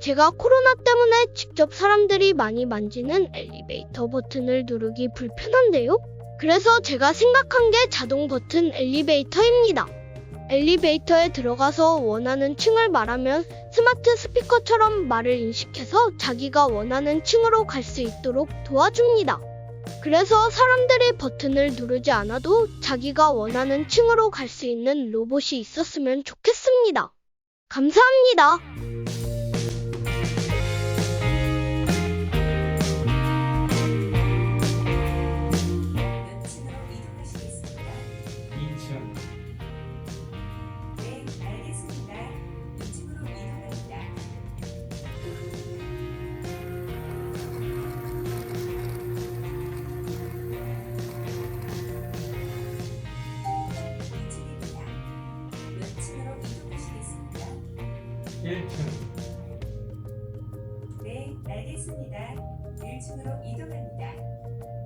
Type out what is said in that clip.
제가 코로나 때문에 직접 사람들이 많이 만지는 엘리베이터 버튼을 누르기 불편한데요. 그래서 제가 생각한 게 자동 버튼 엘리베이터입니다. 엘리베이터에 들어가서 원하는 층을 말하면 스마트 스피커처럼 말을 인식해서 자기가 원하는 층으로 갈 수 있도록 도와줍니다. 그래서 사람들이 버튼을 누르지 않아도 자기가 원하는 층으로 갈 수 있는 로봇이 있었으면 좋겠습니다. 감사합니다. 1층, 네, 알겠습니다. 1층으로 이동합니다.